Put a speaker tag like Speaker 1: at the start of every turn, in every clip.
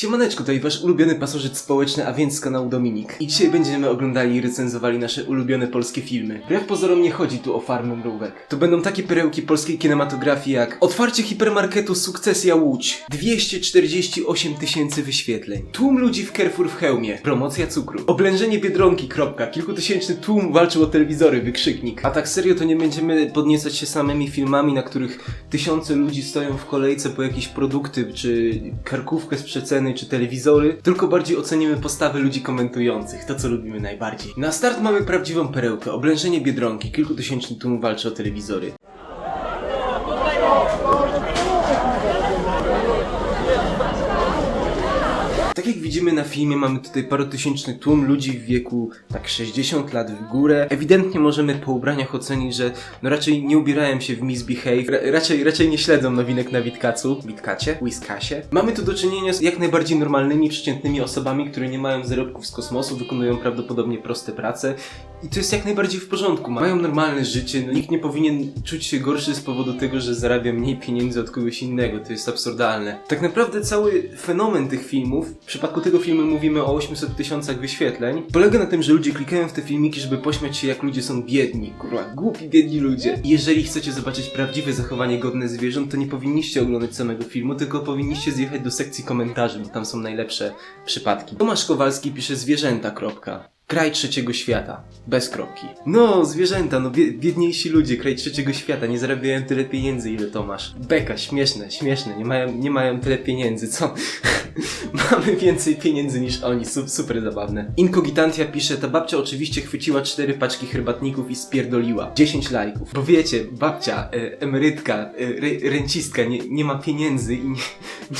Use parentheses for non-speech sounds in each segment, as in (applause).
Speaker 1: Siemaneczko, tutaj wasz ulubiony pasożyt społeczny, a więc z kanału Dominik. I dzisiaj będziemy oglądali i recenzowali nasze ulubione polskie filmy. Wbrew pozorom nie chodzi tu o farmę mrówek. To będą takie perełki polskiej kinematografii jak Otwarcie hipermarketu Sukcesja Łódź 248 tysięcy wyświetleń Tłum ludzi w Carrefour w hełmie Promocja cukru Oblężenie Biedronki, kropka Kilkutysięczny tłum walczył o telewizory, wykrzyknik A tak serio to nie będziemy podniecać się samymi filmami, na których tysiące ludzi stoją w kolejce po jakieś produkty, czy karkówkę z przeceny, czy telewizory, tylko bardziej ocenimy postawy ludzi komentujących, to co lubimy najbardziej. Na start mamy prawdziwą perełkę, oblężenie Biedronki, kilkutysięczny tłum walczy o telewizory. Tak jak widzimy na filmie, mamy tutaj parotysięczny tłum ludzi w wieku tak 60 lat w górę. Ewidentnie możemy po ubraniach ocenić, że no raczej nie ubierają się w misbehave, ra raczej, raczej nie śledzą nowinek na Witkacu, Witkacie, Whiskasie. Mamy tu do czynienia z jak najbardziej normalnymi, przeciętnymi osobami, które nie mają zarobków z kosmosu, wykonują prawdopodobnie proste prace i to jest jak najbardziej w porządku. Mają normalne życie, no, nikt nie powinien czuć się gorszy z powodu tego, że zarabia mniej pieniędzy od kogoś innego, to jest absurdalne. Tak naprawdę cały fenomen tych filmów, przypadku tego filmu mówimy o 800 tysiącach wyświetleń, polega na tym, że ludzie klikają w te filmiki, żeby pośmiać się jak ludzie są biedni, kurwa, głupi biedni ludzie. Jeżeli chcecie zobaczyć prawdziwe zachowanie godne zwierząt, to nie powinniście oglądać samego filmu, tylko powinniście zjechać do sekcji komentarzy, bo tam są najlepsze przypadki. Tomasz Kowalski pisze zwierzęta. Kraj trzeciego świata. Bez kropki. No, zwierzęta, no bie biedniejsi ludzie, kraj trzeciego świata, nie zarabiają tyle pieniędzy, ile to masz. Beka, śmieszne, śmieszne, nie mają, nie mają tyle pieniędzy, co? (laughs) Mamy więcej pieniędzy niż oni, Su super zabawne. Inkogitantia pisze, ta babcia oczywiście chwyciła cztery paczki herbatników i spierdoliła. 10 lajków. Bo wiecie, babcia, e, emerytka, e, re rencistka nie, nie ma pieniędzy i nie,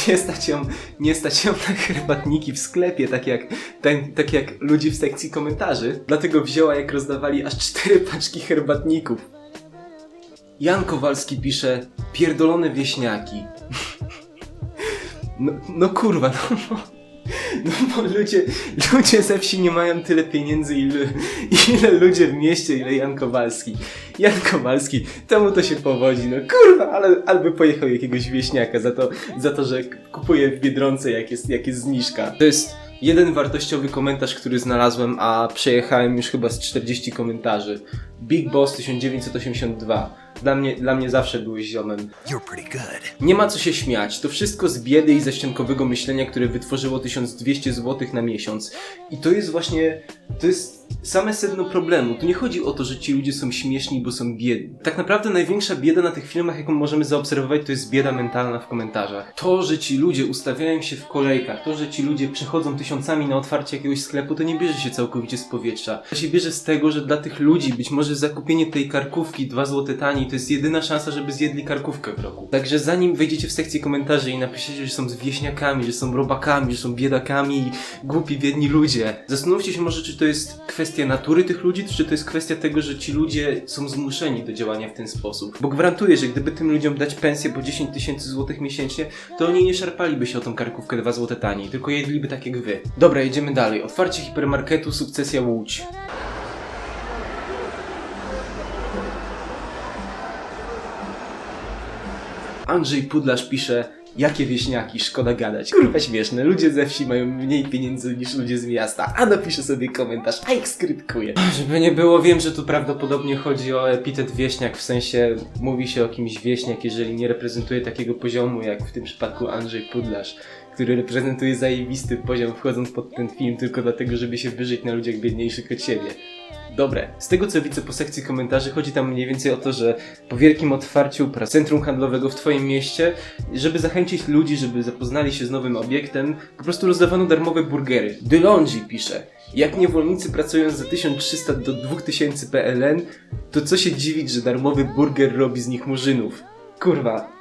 Speaker 1: nie stać ją, nie stać ją na herbatniki w sklepie, tak jak, ten, tak jak ludzi w sekcji komentarzy. Dlatego wzięła, jak rozdawali aż cztery paczki herbatników. Jan Kowalski pisze, pierdolone wieśniaki. No, no kurwa, no, bo- no bo ludzie, ludzie ze wsi nie mają tyle pieniędzy, ile, ile ludzie w mieście, ile Jan Kowalski. Jan Kowalski, temu to się powodzi, no kurwa, ale albo pojechał jakiegoś wieśniaka za to, za to że kupuje w Biedronce jak jest, jak jest zniżka. To jest jeden wartościowy komentarz, który znalazłem, a przejechałem już chyba z 40 komentarzy. Big Boss 1982. Dla mnie, dla mnie zawsze byłeś ziomem.
Speaker 2: You're pretty good.
Speaker 1: Nie ma co się śmiać. To wszystko z biedy i ze ściankowego myślenia, które wytworzyło 1200 zł na miesiąc. I to jest właśnie. To jest same sedno problemu. Tu nie chodzi o to, że ci ludzie są śmieszni, bo są biedni. Tak naprawdę największa bieda na tych filmach, jaką możemy zaobserwować, to jest bieda mentalna w komentarzach. To, że ci ludzie ustawiają się w kolejkach, to, że ci ludzie przechodzą tysiącami na otwarcie jakiegoś sklepu, to nie bierze się całkowicie z powietrza. To się bierze z tego, że dla tych ludzi być może zakupienie tej karkówki 2 zł taniej to jest jedyna szansa, żeby zjedli karkówkę w roku. Także zanim wejdziecie w sekcję komentarzy i napiszecie, że są z wieśniakami, że są robakami, że są biedakami i głupi, biedni ludzie, zastanówcie się może, czy to jest kwestia natury tych ludzi, czy to jest kwestia tego, że ci ludzie są zmuszeni do działania w ten sposób. Bo gwarantuję, że gdyby tym ludziom dać pensję po 10 tysięcy złotych miesięcznie, to oni nie szarpaliby się o tą karkówkę 2 zł taniej, tylko jedliby tak jak wy. Dobra, jedziemy dalej. Otwarcie hipermarketu, sukcesja Łódź. Andrzej Pudlarz pisze Jakie wieśniaki, szkoda gadać. Kurwa śmieszne, ludzie ze wsi mają mniej pieniędzy niż ludzie z miasta. A napisze sobie komentarz, a ich skrypkuje. (laughs) Żeby nie było, wiem, że tu prawdopodobnie chodzi o epitet wieśniak, w sensie mówi się o kimś wieśniak, jeżeli nie reprezentuje takiego poziomu, jak w tym przypadku Andrzej Pudlarz, który reprezentuje zajebisty poziom wchodząc pod ten film tylko dlatego, żeby się wyżyć na ludziach biedniejszych od siebie. Dobre. Z tego co widzę po sekcji komentarzy, chodzi tam mniej więcej o to, że po wielkim otwarciu centrum handlowego w Twoim mieście, żeby zachęcić ludzi, żeby zapoznali się z nowym obiektem, po prostu rozdawano darmowe burgery. Dylongi pisze. Jak niewolnicy pracują za 1300 do 2000 PLN, to co się dziwić, że darmowy burger robi z nich murzynów. Kurwa,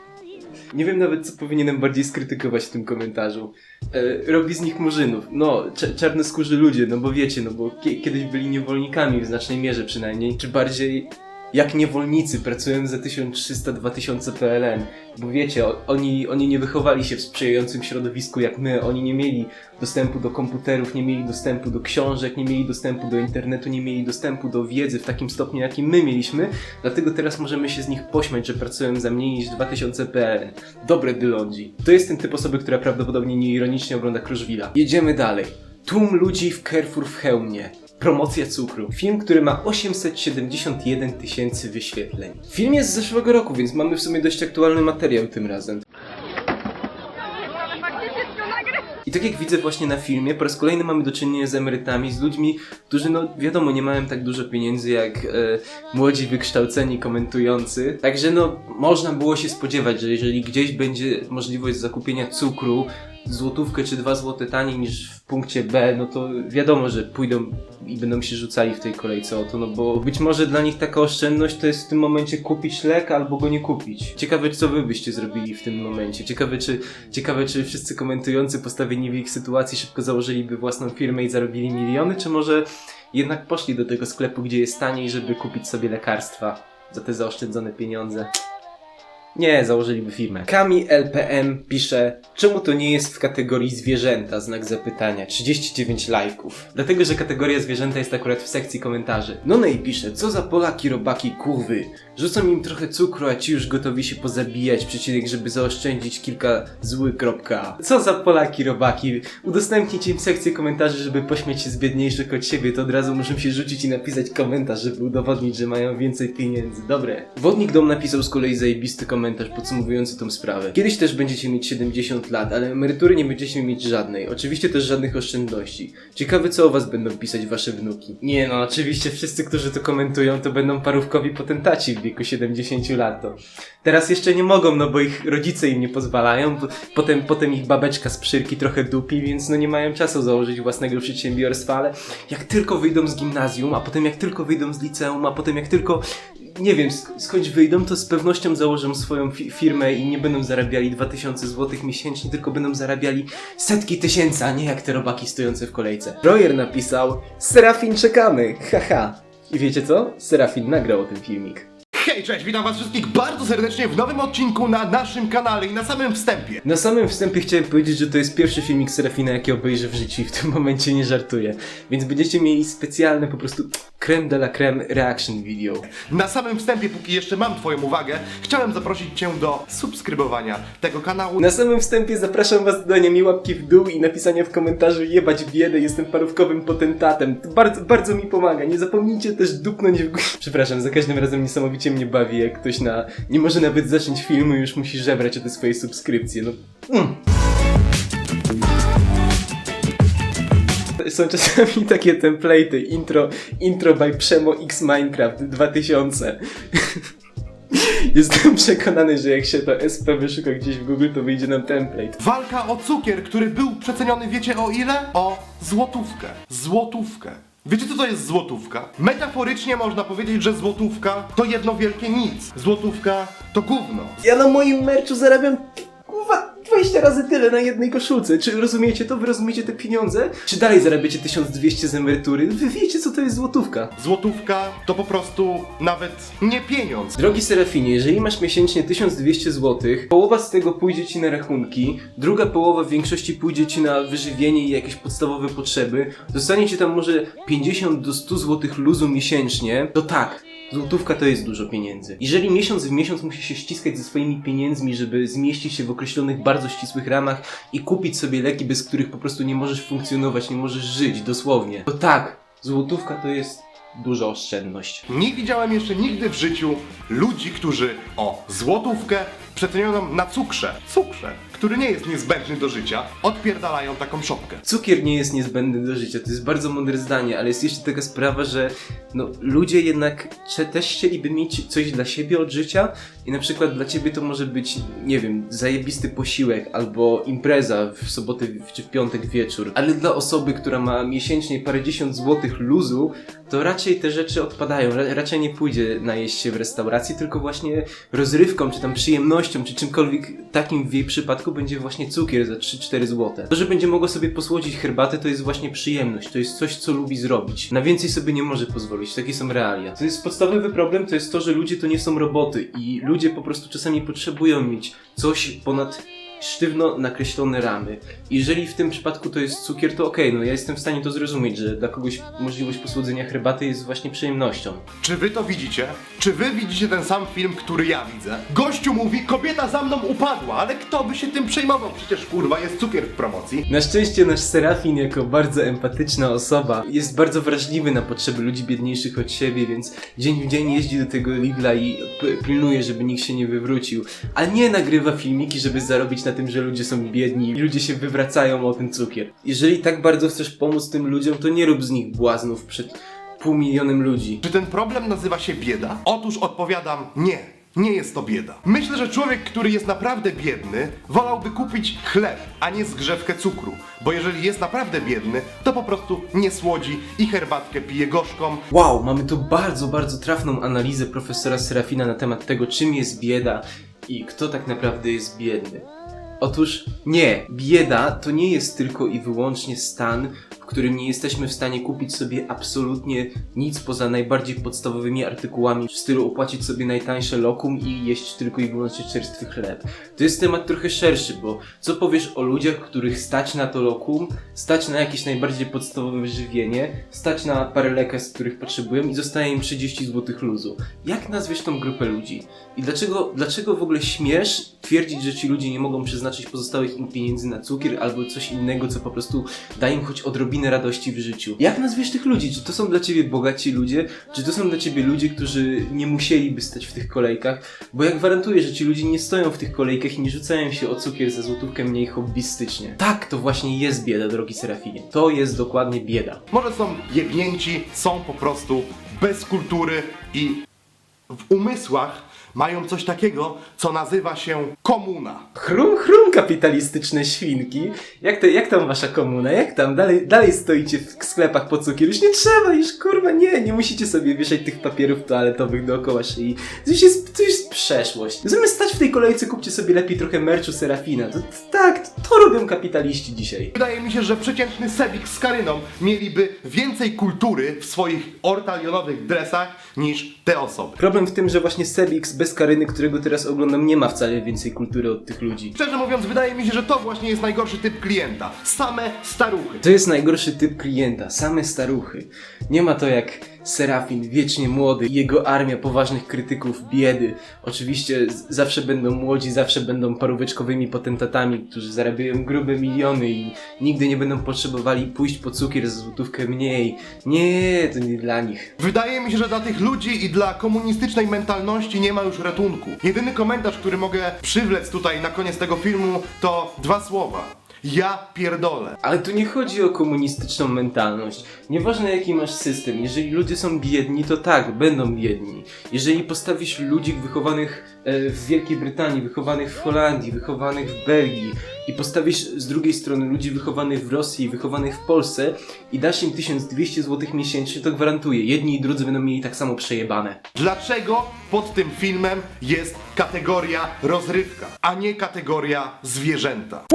Speaker 1: nie wiem nawet, co powinienem bardziej skrytykować w tym komentarzu. E, robi z nich murzynów. No, cze- czarnoskórzy ludzie, no bo wiecie, no bo kie- kiedyś byli niewolnikami w znacznej mierze przynajmniej. Czy bardziej jak niewolnicy pracują za 1300-2000 PLN. Bo wiecie, oni, oni nie wychowali się w sprzyjającym środowisku jak my, oni nie mieli dostępu do komputerów, nie mieli dostępu do książek, nie mieli dostępu do internetu, nie mieli dostępu do wiedzy w takim stopniu, jakim my mieliśmy, dlatego teraz możemy się z nich pośmiać, że pracują za mniej niż 2000 PLN. Dobre Dylondzi. To jest ten typ osoby, która prawdopodobnie nieironicznie ogląda Kruszwila. Jedziemy dalej. Tłum ludzi w Carrefour w hełmie. Promocja cukru. Film, który ma 871 tysięcy wyświetleń. Film jest z zeszłego roku, więc mamy w sumie dość aktualny materiał tym razem. I tak jak widzę właśnie na filmie, po raz kolejny mamy do czynienia z emerytami, z ludźmi, którzy no wiadomo nie mają tak dużo pieniędzy jak e, młodzi wykształceni komentujący. Także no można było się spodziewać, że jeżeli gdzieś będzie możliwość zakupienia cukru złotówkę czy dwa złote taniej niż w punkcie B, no to wiadomo, że pójdą i będą się rzucali w tej kolejce o to, no bo być może dla nich taka oszczędność to jest w tym momencie kupić lek albo go nie kupić. Ciekawe, co wy byście zrobili w tym momencie. Ciekawe, czy, ciekawe, czy wszyscy komentujący postawieni w ich sytuacji szybko założyliby własną firmę i zarobili miliony, czy może jednak poszli do tego sklepu, gdzie jest taniej, żeby kupić sobie lekarstwa za te zaoszczędzone pieniądze. Nie, założyliby firmę. Kami LPM pisze, czemu to nie jest w kategorii zwierzęta, znak zapytania, 39 lajków. Dlatego, że kategoria zwierzęta jest akurat w sekcji komentarzy. Nonej pisze, co za Polaki, robaki, kurwy. Rzucą im trochę cukru, a ci już gotowi się pozabijać, przecinek, żeby zaoszczędzić kilka zły kropka. Co za Polaki, robaki. Udostępnić im sekcję komentarzy, żeby pośmiać się z biedniejszych od siebie, to od razu muszą się rzucić i napisać komentarz, żeby udowodnić, że mają więcej pieniędzy. Dobre. Wodnik Dom napisał z kolei zajebisty komentarz podsumowujący tą sprawę. Kiedyś też będziecie mieć 70 lat, ale emerytury nie będziecie mieć żadnej. Oczywiście też żadnych oszczędności. Ciekawe co o was będą pisać wasze wnuki. Nie no, oczywiście wszyscy, którzy to komentują, to będą parówkowi potentaci w wieku 70 lat. To teraz jeszcze nie mogą, no bo ich rodzice im nie pozwalają. Potem, potem ich babeczka z przyrki trochę dupi, więc no nie mają czasu założyć własnego przedsiębiorstwa, ale jak tylko wyjdą z gimnazjum, a potem jak tylko wyjdą z liceum, a potem jak tylko nie wiem, sk- skądś wyjdą, to z pewnością założą swoją fi- firmę i nie będą zarabiali 2000 zł miesięcznie, tylko będą zarabiali setki tysięcy, a nie jak te robaki stojące w kolejce. Royer napisał, Serafin czekamy, haha. I wiecie co? Serafin nagrał o tym filmik.
Speaker 2: Hej, cześć, witam was wszystkich bardzo serdecznie w nowym odcinku na naszym kanale i na samym wstępie.
Speaker 1: Na samym wstępie chciałem powiedzieć, że to jest pierwszy filmik Serafina, jaki obejrzę w życiu i w tym momencie nie żartuję. Więc będziecie mieli specjalne po prostu creme de la creme reaction video.
Speaker 2: Na samym wstępie, póki jeszcze mam twoją uwagę, chciałem zaprosić cię do subskrybowania tego kanału.
Speaker 1: Na samym wstępie zapraszam was do dania mi łapki w dół i napisania w komentarzu jebać biedę, jestem parówkowym potentatem. To bardzo, bardzo mi pomaga. Nie zapomnijcie też dupnąć w górę. (laughs) Przepraszam, za każdym razem niesamowicie mnie bawi, jak ktoś na... nie może nawet zacząć filmu już musi żebrać o te swoje subskrypcje. No... Mm. Są czasami takie template'y, intro, intro by Przemo X Minecraft 2000. (laughs) Jestem przekonany, że jak się to SP wyszuka gdzieś w Google, to wyjdzie nam template.
Speaker 2: Walka o cukier, który był przeceniony, wiecie o ile? O złotówkę. Złotówkę. Wiecie co to jest złotówka? Metaforycznie można powiedzieć, że złotówka to jedno wielkie nic. Złotówka to gówno.
Speaker 1: Ja na moim merchu zarabiam 20 razy tyle na jednej koszulce. Czy rozumiecie to? Wy rozumiecie te pieniądze? Czy dalej zarabiacie 1200 z emerytury? Wy wiecie co to jest złotówka?
Speaker 2: Złotówka to po prostu nawet nie pieniądz.
Speaker 1: Drogi Serafinie, jeżeli masz miesięcznie 1200 zł, połowa z tego pójdzie ci na rachunki, druga połowa w większości pójdzie ci na wyżywienie i jakieś podstawowe potrzeby, zostanie ci tam może 50 do 100 zł luzu miesięcznie, to tak. Złotówka to jest dużo pieniędzy. Jeżeli miesiąc w miesiąc musisz się ściskać ze swoimi pieniędzmi, żeby zmieścić się w określonych bardzo ścisłych ramach i kupić sobie leki, bez których po prostu nie możesz funkcjonować, nie możesz żyć, dosłownie, to tak, złotówka to jest duża oszczędność.
Speaker 2: Nie widziałem jeszcze nigdy w życiu ludzi, którzy o złotówkę przecenioną na cukrze, cukrze, który nie jest niezbędny do życia, odpierdalają taką szopkę.
Speaker 1: Cukier nie jest niezbędny do życia, to jest bardzo mądre zdanie, ale jest jeszcze taka sprawa, że no, ludzie jednak też chcieliby mieć coś dla siebie od życia, i na przykład dla ciebie to może być, nie wiem, zajebisty posiłek albo impreza w sobotę czy w piątek wieczór, ale dla osoby, która ma miesięcznie parędziesiąt złotych luzu, to raczej te rzeczy odpadają. Ra- raczej nie pójdzie najeść się w restauracji, tylko właśnie rozrywką, czy tam przyjemnością, czy czymkolwiek takim w jej przypadku będzie właśnie cukier za 3-4 złote. To, że będzie mogła sobie posłodzić herbatę, to jest właśnie przyjemność. To jest coś, co lubi zrobić. Na więcej sobie nie może pozwolić. Takie są realia. To jest podstawowy problem, to jest to, że ludzie to nie są roboty i ludzie po prostu czasami potrzebują mieć coś ponad sztywno nakreślone ramy. Jeżeli w tym przypadku to jest cukier, to okej, no ja jestem w stanie to zrozumieć, że dla kogoś możliwość posłodzenia herbaty jest właśnie przyjemnością.
Speaker 2: Czy wy to widzicie? Czy wy widzicie ten sam film, który ja widzę? Gościu mówi, kobieta za mną upadła, ale kto by się tym przejmował? Przecież kurwa jest cukier w promocji.
Speaker 1: Na szczęście nasz Serafin jako bardzo empatyczna osoba jest bardzo wrażliwy na potrzeby ludzi biedniejszych od siebie, więc dzień w dzień jeździ do tego Lidla i pilnuje, żeby nikt się nie wywrócił. A nie nagrywa filmiki, żeby zarobić na tym, że ludzie są biedni i ludzie się wywracają o ten cukier. Jeżeli tak bardzo chcesz pomóc tym ludziom, to nie rób z nich błaznów przed pół milionem ludzi.
Speaker 2: Czy ten problem nazywa się bieda? Otóż odpowiadam nie. Nie jest to bieda. Myślę, że człowiek, który jest naprawdę biedny, wolałby kupić chleb, a nie zgrzewkę cukru. Bo jeżeli jest naprawdę biedny, to po prostu nie słodzi i herbatkę pije gorzką,
Speaker 1: Wow, mamy tu bardzo, bardzo trafną analizę profesora Serafina na temat tego, czym jest bieda i kto tak naprawdę jest biedny. Otóż nie, bieda to nie jest tylko i wyłącznie stan, którym nie jesteśmy w stanie kupić sobie absolutnie nic poza najbardziej podstawowymi artykułami, w stylu opłacić sobie najtańsze lokum i jeść tylko i wyłącznie czerstwy chleb. To jest temat trochę szerszy, bo co powiesz o ludziach, których stać na to lokum, stać na jakieś najbardziej podstawowe żywienie, stać na parę lekarstw, których potrzebują i zostaje im 30 zł luzu. Jak nazwiesz tą grupę ludzi? I dlaczego, dlaczego w ogóle śmiesz twierdzić, że ci ludzie nie mogą przeznaczyć pozostałych im pieniędzy na cukier albo coś innego, co po prostu da im choć odrobinę radości w życiu? Jak nazwiesz tych ludzi? Czy to są dla ciebie bogaci ludzie? Czy to są dla ciebie ludzie, którzy nie musieliby stać w tych kolejkach? Bo ja gwarantuję, że ci ludzie nie stoją w tych kolejkach i nie rzucają się o cukier za złotówkę mniej hobbystycznie. Tak, to właśnie jest bieda, drogi Serafinie. To jest dokładnie bieda.
Speaker 2: Może są jebnięci, są po prostu bez kultury i w umysłach mają coś takiego, co nazywa się komuna.
Speaker 1: Chrum, chrum kapitalistyczne świnki. Jak, to, jak tam wasza komuna? Jak tam? Dalej, dalej stoicie w sklepach po cukier? Już nie trzeba, już kurwa nie, nie musicie sobie wieszać tych papierów toaletowych dookoła szyi. To już jest, to już jest przeszłość. Zamiast stać w tej kolejce, kupcie sobie lepiej trochę merchu Serafina. To, to, tak, to, to robią kapitaliści dzisiaj.
Speaker 2: Wydaje mi się, że przeciętny Sebik z Karyną mieliby więcej kultury w swoich ortalionowych dresach niż te osoby.
Speaker 1: Problem w tym, że właśnie Sebix bez Karyny, którego teraz oglądam, nie ma wcale więcej kultury od tych ludzi.
Speaker 2: Szczerze mówiąc, wydaje mi się, że to właśnie jest najgorszy typ klienta. Same staruchy.
Speaker 1: To jest najgorszy typ klienta, same staruchy. Nie ma to jak Serafin, wiecznie młody jego armia poważnych krytyków biedy. Oczywiście zawsze będą młodzi, zawsze będą paróweczkowymi potentatami, którzy zarabiają grube miliony i nigdy nie będą potrzebowali pójść po cukier za złotówkę mniej. Nie, to nie dla nich.
Speaker 2: Wydaje mi się, że dla tych ludzi i dla komunistycznej mentalności nie ma już ratunku. Jedyny komentarz, który mogę przywlec tutaj na koniec tego filmu, to dwa słowa. Ja pierdolę.
Speaker 1: Ale tu nie chodzi o komunistyczną mentalność. Nieważne jaki masz system, jeżeli ludzie są biedni, to tak, będą biedni. Jeżeli postawisz ludzi wychowanych e, w Wielkiej Brytanii, wychowanych w Holandii, wychowanych w Belgii i postawisz z drugiej strony ludzi wychowanych w Rosji, wychowanych w Polsce i dasz im 1200 zł miesięcznie, to gwarantuję, jedni i drudzy będą mieli tak samo przejebane.
Speaker 2: Dlaczego pod tym filmem jest kategoria rozrywka, a nie kategoria zwierzęta?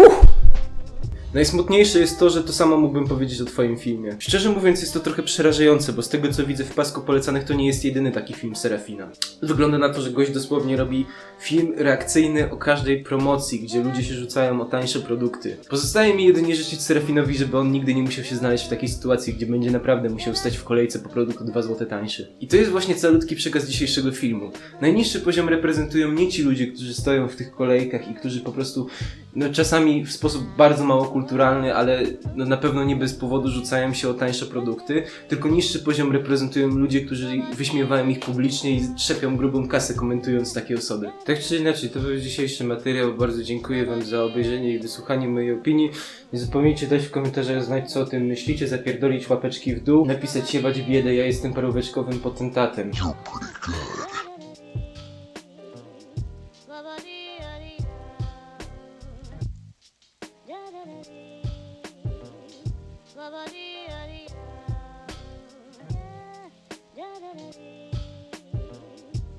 Speaker 1: Najsmutniejsze jest to, że to samo mógłbym powiedzieć o twoim filmie. Szczerze mówiąc jest to trochę przerażające, bo z tego co widzę w pasku polecanych to nie jest jedyny taki film Serafina. Wygląda na to, że gość dosłownie robi film reakcyjny o każdej promocji, gdzie ludzie się rzucają o tańsze produkty. Pozostaje mi jedynie życzyć Serafinowi, żeby on nigdy nie musiał się znaleźć w takiej sytuacji, gdzie będzie naprawdę musiał stać w kolejce po produkt o 2 zł tańszy. I to jest właśnie calutki przekaz dzisiejszego filmu. Najniższy poziom reprezentują nie ci ludzie, którzy stoją w tych kolejkach i którzy po prostu no czasami w sposób bardzo mało kulturalny, ale no na pewno nie bez powodu rzucają się o tańsze produkty, tylko niższy poziom reprezentują ludzie, którzy wyśmiewają ich publicznie i trzepią grubą kasę komentując takie osoby. Tak czy inaczej, to był dzisiejszy materiał, bardzo dziękuję wam za obejrzenie i wysłuchanie mojej opinii. Nie zapomnijcie dać w komentarzach znać co o tym myślicie, zapierdolić łapeczki w dół, napisać siewać biedę, ja jestem paróweczkowym potentatem.